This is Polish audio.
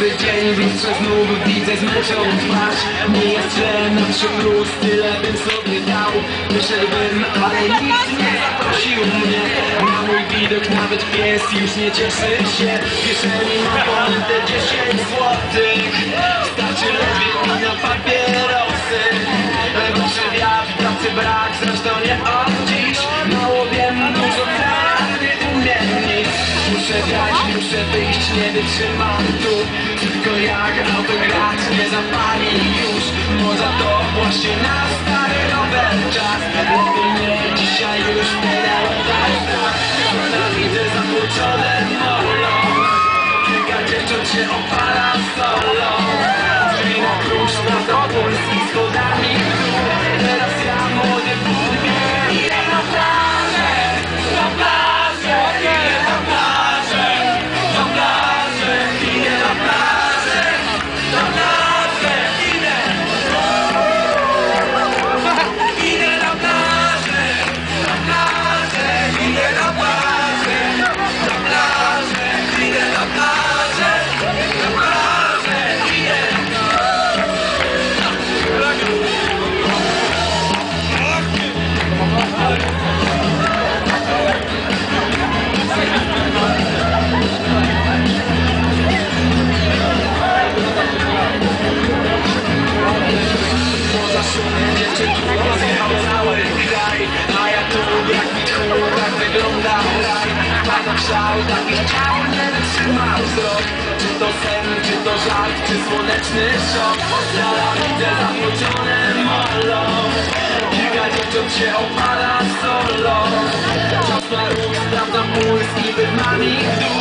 Dobry dzień, więc znów widzę zmęczoną twarz. Nie jest źle, na przymróz, tyle bym sobie dał. Wyszedłbym, ale nikt nie zaprosił mnie. Na mój widok nawet pies już nie cieszy się. W kieszeni mam ponad te 10 złotych. Starczy lepiej na papierosy. Lepszy wiatr, pracy brak, zresztą nie od Muszę grać, muszę wyjść, nie wytrzymam tu. Tylko jak autograf nie zapali już. Może to właśnie na stary rower czas. Lepiej nie, dzisiaj już teraz tak Nienawidzę zatłoczone molo Kilka dziewcząt się opala solo. Drzwi na krusz, na Polski z to sen, czy to żart, czy słoneczny szok. Dala widzę zatłoczone molo Kilka dziewcząt się opala solo. Czas na ruch, sprawdzam puls i wydmami w dół